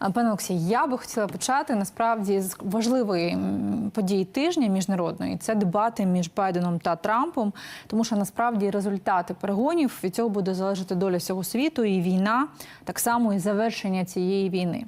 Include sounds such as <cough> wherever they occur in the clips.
Пане Олексій, я би хотіла почати насправді з важливої події тижня міжнародної. Це дебати між Байденом та Трампом, тому що насправді результати перегонів від цього буде залежати доля всього світу і війна, так само і завершення цієї війни.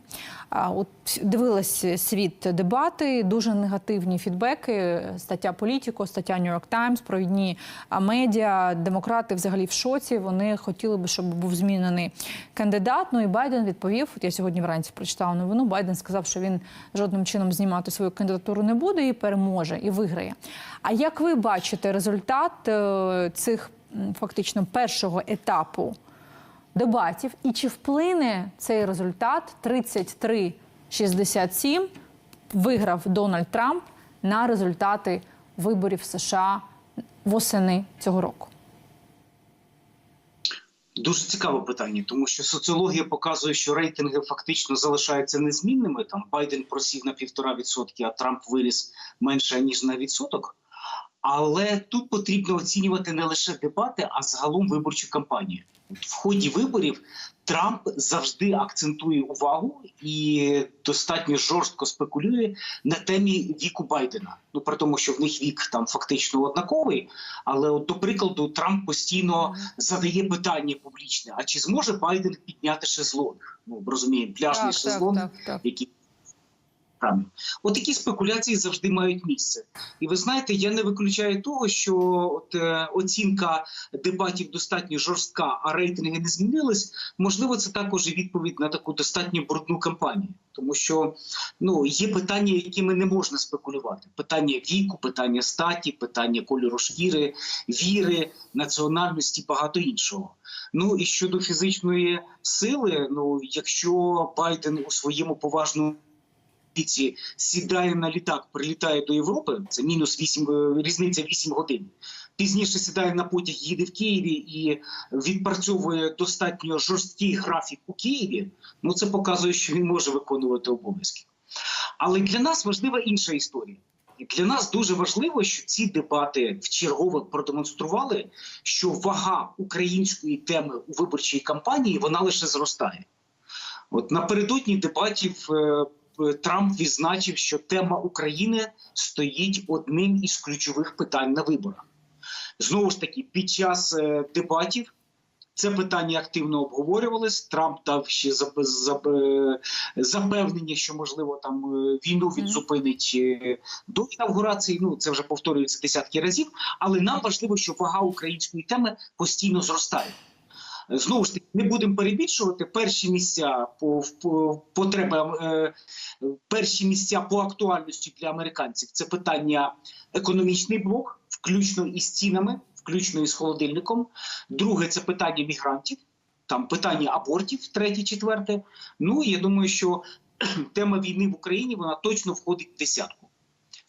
От дивилась світ дебати, дуже негативні фідбеки. Стаття Політіко, стаття York Times, провідні медіа, демократи взагалі в шоці. Вони хотіли би, щоб був змінений кандидат. Ну і Байден відповів. От я сьогодні вранці прочитала новину. Байден сказав, що він жодним чином знімати свою кандидатуру не буде і переможе, і виграє. А як ви бачите результат е, цих фактично першого етапу? дебатів, і чи вплине цей результат 33-67 виграв Дональд Трамп на результати виборів США восени цього року? Дуже цікаве питання, тому що соціологія показує, що рейтинги фактично залишаються незмінними. Там Байден просів на півтора відсотки, а Трамп виріс менше ніж на відсоток. Але тут потрібно оцінювати не лише дебати, а загалом виборчу кампанію. В ході виборів Трамп завжди акцентує увагу і достатньо жорстко спекулює на темі віку Байдена. Ну при тому, що в них вік там фактично однаковий. Але от до прикладу, Трамп постійно задає питання публічне: а чи зможе Байден підняти шезлонг? Ну розуміємо, пляжний шезлонг, який Трамп. От такі спекуляції завжди мають місце. І ви знаєте, я не виключаю того, що от, е, оцінка дебатів достатньо жорстка, а рейтинги не змінились. Можливо, це також відповідь на таку достатньо брудну кампанію, тому що ну є питання, якими не можна спекулювати: питання віку, питання статі, питання кольору шкіри, віри, національності, багато іншого. Ну і щодо фізичної сили, ну якщо Байден у своєму поважному віці сідає на літак, прилітає до Європи. Це мінус 8, е, різниця 8 годин. Пізніше сідає на потяг, їде в Києві і відпрацьовує достатньо жорсткий графік у Києві. Ну це показує, що він може виконувати обов'язки. Але для нас важлива інша історія. Для нас дуже важливо, що ці дебати вчергове продемонстрували, що вага української теми у виборчій кампанії вона лише зростає. От напередодні дебатів. Е, Трамп відзначив, що тема України стоїть одним із ключових питань на виборах. Знову ж таки, під час е, дебатів це питання активно обговорювалось. Трамп дав ще е, запевнення, що можливо там війну він зупинить е, до інавгурації. Ну це вже повторюється десятки разів. Але нам важливо, що вага української теми постійно зростає. Знову ж таки, не будемо перебільшувати перші місця по, по потребам, е, перші місця по актуальності для американців. Це питання економічний блок, включно із цінами, включно із холодильником. Друге це питання мігрантів, там питання абортів, третє, четверте. Ну я думаю, що <clears throat> тема війни в Україні вона точно входить в десятку.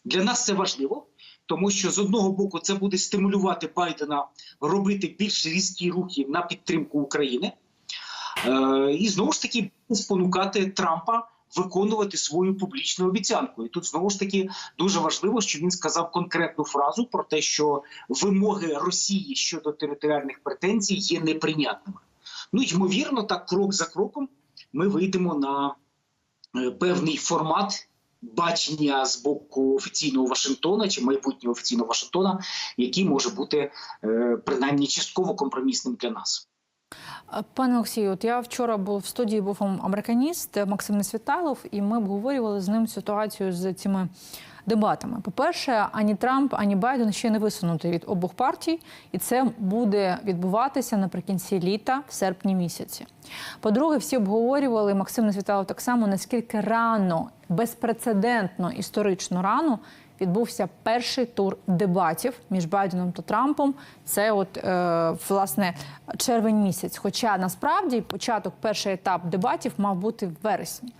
Для нас це важливо. Тому що з одного боку це буде стимулювати Байдена робити більш різкі рухи на підтримку України, е, і знову ж таки спонукати Трампа виконувати свою публічну обіцянку. І тут знову ж таки дуже важливо, що він сказав конкретну фразу про те, що вимоги Росії щодо територіальних претензій є неприйнятними. Ну ймовірно, так крок за кроком ми вийдемо на е, певний формат бачення з боку офіційного Вашингтона чи майбутнього офіційного Вашингтона, який може бути е, принаймні частково компромісним для нас. Пане Олексію, от я вчора був в студії, був американіст Максим Несвітайлов, і ми обговорювали з ним ситуацію з цими дебатами. По-перше, ані Трамп, ані Байден ще не висунути від обох партій, і це буде відбуватися наприкінці літа, в серпні місяці. По-друге, всі обговорювали Максим Несвітайлов так само, наскільки рано, безпрецедентно, історично рано відбувся перший тур дебатів між Байденом та Трампом. Це от е, власне червень місяць. Хоча насправді початок, перший етап дебатів мав бути в вересні.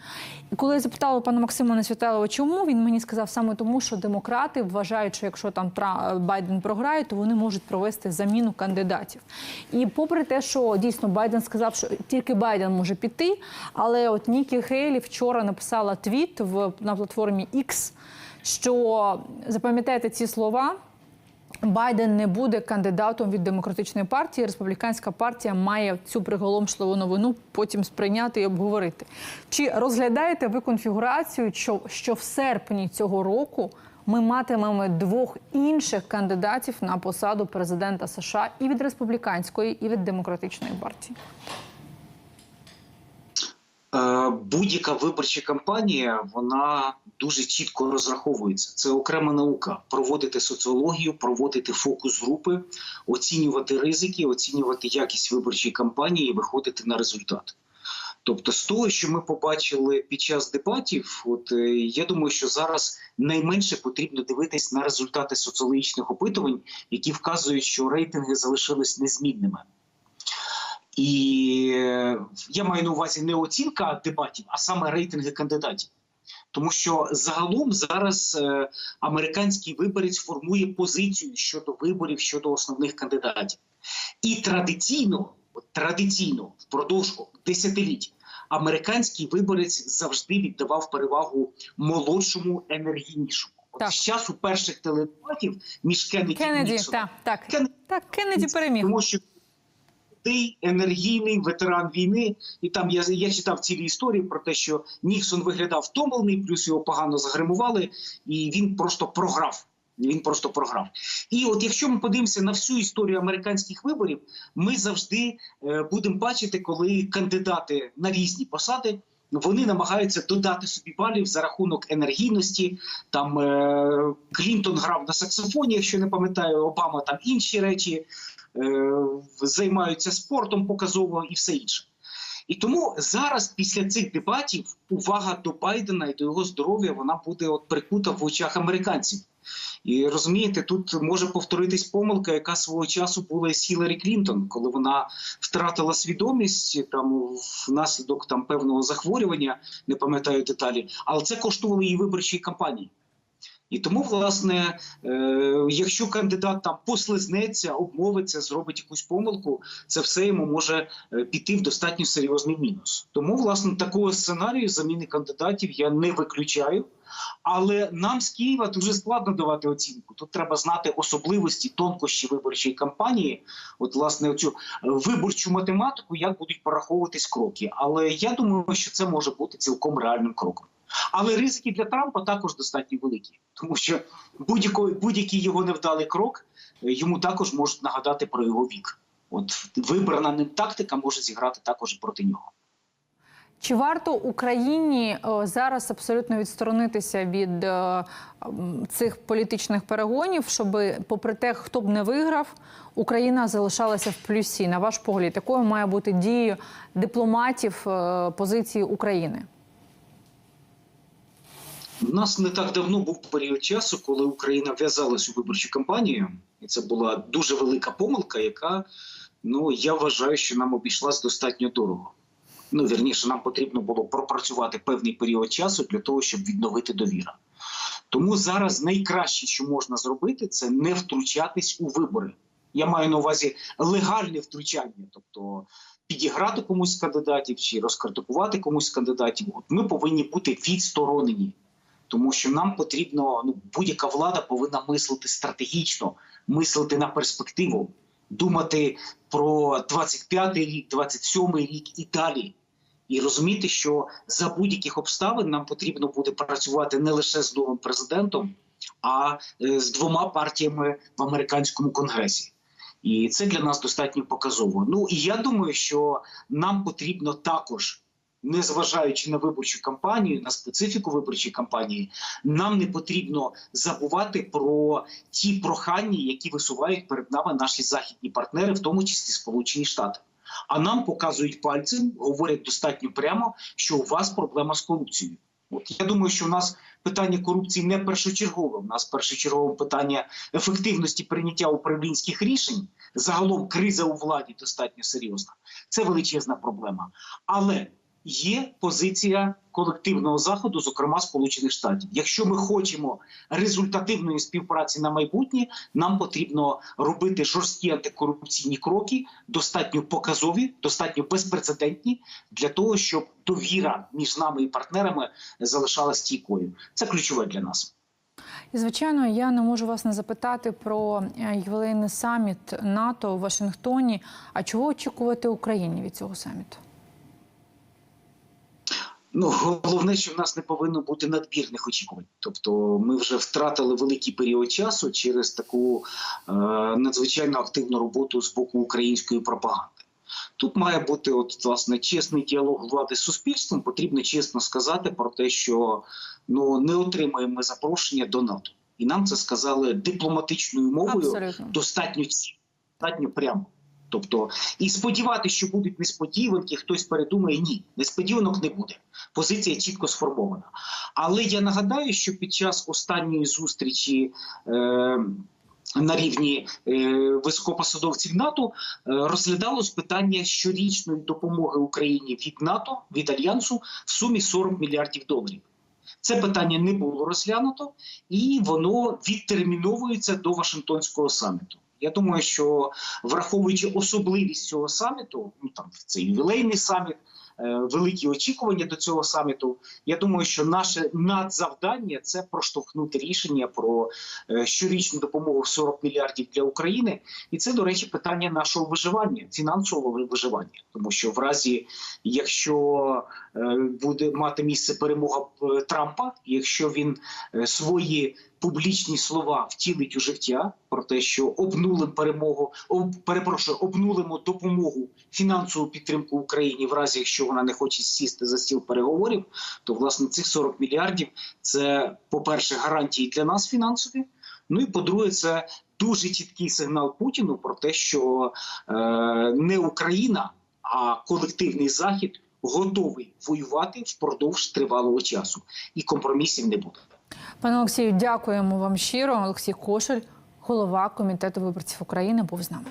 І коли я запитала пана Максима Несвіталова, чому він мені сказав саме тому, що демократи вважають, що якщо там Байден програє, то вони можуть провести заміну кандидатів. І попри те, що дійсно Байден сказав, що тільки Байден може піти, але от Нікі Хейлі вчора написала твіт в на платформі X, що запам'ятайте ці слова. Байден не буде кандидатом від демократичної партії. Республіканська партія має цю приголомшливу новину потім сприйняти і обговорити. Чи розглядаєте ви конфігурацію, що, що в серпні цього року ми матимемо двох інших кандидатів на посаду президента США і від республіканської, і від демократичної партії? Будь-яка виборча кампанія вона дуже чітко розраховується. Це окрема наука. Проводити соціологію, проводити фокус групи, оцінювати ризики, оцінювати якість виборчої кампанії і виходити на результат. Тобто, з того, що ми побачили під час дебатів, от е, я думаю, що зараз найменше потрібно дивитись на результати соціологічних опитувань, які вказують, що рейтинги залишились незмінними. І е, я маю на увазі не оцінка дебатів, а саме рейтинги кандидатів. Тому що загалом зараз е, американський виборець формує позицію щодо виборів щодо основних кандидатів. І традиційно, традиційно, впродовж десятиліть, американський виборець завжди віддавав перевагу молодшому, енергійнішому. Так. з часу перших теледебатів між Кеннеді, і Ніксоном, так, так, Кен- так, Кеннеді переміг. тому що ти енергійний ветеран війни, і там я, я читав цілі історії про те, що Ніксон виглядав втомлений, плюс його погано загримували, і він просто програв. Він просто програв. І от якщо ми подивимося на всю історію американських виборів, ми завжди е, будемо бачити, коли кандидати на різні посади. Вони намагаються додати собі балів за рахунок енергійності. Там е, Клінтон грав на саксофоні, якщо не пам'ятаю, Обама там інші речі займаються спортом показово і все інше. І тому зараз, після цих дебатів, увага до Байдена і до його здоров'я вона буде от прикута в очах американців. І розумієте, тут може повторитись помилка, яка свого часу була із Хіларі Клінтон, коли вона втратила свідомість там внаслідок там певного захворювання, не пам'ятаю деталі, але це коштувало її виборчої кампанії. І тому, власне, е, якщо кандидат там послизнеться, обмовиться, зробить якусь помилку, це все йому може е, піти в достатньо серйозний мінус. Тому, власне, такого сценарію заміни кандидатів я не виключаю. Але нам з Києва дуже складно давати оцінку. Тут треба знати особливості тонкощі виборчої кампанії, от власне оцю е, виборчу математику, як будуть пораховуватись кроки. Але я думаю, що це може бути цілком реальним кроком. Але ризики для Трампа також достатньо великі, тому що будь-який будь-який його невдалий крок е, йому також можуть нагадати про його вік. От вибрана ним тактика може зіграти також проти нього. Чи варто Україні е, зараз абсолютно відсторонитися від е, цих політичних перегонів, щоб, попри те, хто б не виграв, Україна залишалася в плюсі? На ваш погляд, якою має бути дією дипломатів позиції України? У нас не так давно був період часу, коли Україна в'язалась у виборчу кампанію, і це була дуже велика помилка, яка ну я вважаю, що нам обійшлась достатньо дорого. Ну вірніше, нам потрібно було пропрацювати певний період часу для того, щоб відновити довіру. Тому зараз найкраще, що можна зробити, це не втручатись у вибори. Я маю на увазі легальне втручання, тобто підіграти комусь з кандидатів чи розкритикувати комусь з кандидатів. От ми повинні бути відсторонені тому що нам потрібно ну будь-яка влада повинна мислити стратегічно, мислити на перспективу, думати про 25-й рік, 27-й рік і далі. І розуміти, що за будь-яких обставин нам потрібно буде працювати не лише з новим президентом, а е, з двома партіями в американському конгресі. І це для нас достатньо показово. Ну і я думаю, що нам потрібно також незважаючи на виборчу кампанію, на специфіку виборчої кампанії, нам не потрібно забувати про ті прохання, які висувають перед нами наші західні партнери, в тому числі Сполучені Штати. А нам показують пальцем, говорять достатньо прямо, що у вас проблема з корупцією. От я думаю, що в нас питання корупції не першочергове. У нас першочергове питання ефективності прийняття управлінських рішень. Загалом криза у владі достатньо серйозна. Це величезна проблема. Але є позиція колективного заходу, зокрема Сполучених Штатів. Якщо ми хочемо результативної співпраці на майбутнє, нам потрібно робити жорсткі антикорупційні кроки, достатньо показові, достатньо безпрецедентні для того, щоб довіра між нами і партнерами залишалась стійкою. Це ключове для нас. І звичайно, я не можу вас не запитати про е, ювілейний саміт НАТО у Вашингтоні. А чого очікувати Україні від цього саміту? Ну, головне, що в нас не повинно бути надмірних очікувань. Тобто, ми вже втратили великий період часу через таку е, надзвичайно активну роботу з боку української пропаганди. Тут має бути от власне чесний діалог влади з суспільством. Потрібно чесно сказати про те, що ну не отримаємо запрошення до НАТО, і нам це сказали дипломатичною мовою Абсолютно. достатньо достатньо прямо. Тобто, і сподіватися, що будуть несподіванки, хтось передумає, ні, несподіванок не буде. Позиція чітко сформована. Але я нагадаю, що під час останньої зустрічі. Е- на рівні е, високопосадовців НАТО е, розглядалось питання щорічної допомоги Україні від НАТО від альянсу в сумі 40 мільярдів доларів. Це питання не було розглянуто, і воно відтерміновується до Вашингтонського саміту. Я думаю, що враховуючи особливість цього саміту, ну там це ювілейний саміт, е, великі очікування до цього саміту. Я думаю, що наше надзавдання це проштовхнути рішення про е, щорічну допомогу в 40 мільярдів для України, і це, до речі, питання нашого виживання, фінансового виживання, тому що в разі, якщо е, буде мати місце перемога Трампа, якщо він свої публічні слова втілить у життя про те, що обнулим перемогу, об, перепрошую, обнулимо допомогу фінансову підтримку Україні в разі, якщо вона не хоче сісти за стіл переговорів, то власне цих 40 мільярдів це, по-перше, гарантії для нас фінансові. Ну і по-друге, це дуже чіткий сигнал Путіну про те, що е, не Україна, а колективний захід готовий воювати впродовж тривалого часу, і компромісів не буде. Пане Олексію, дякуємо вам щиро. Олексій Кошель, голова комітету виборців України, був з нами.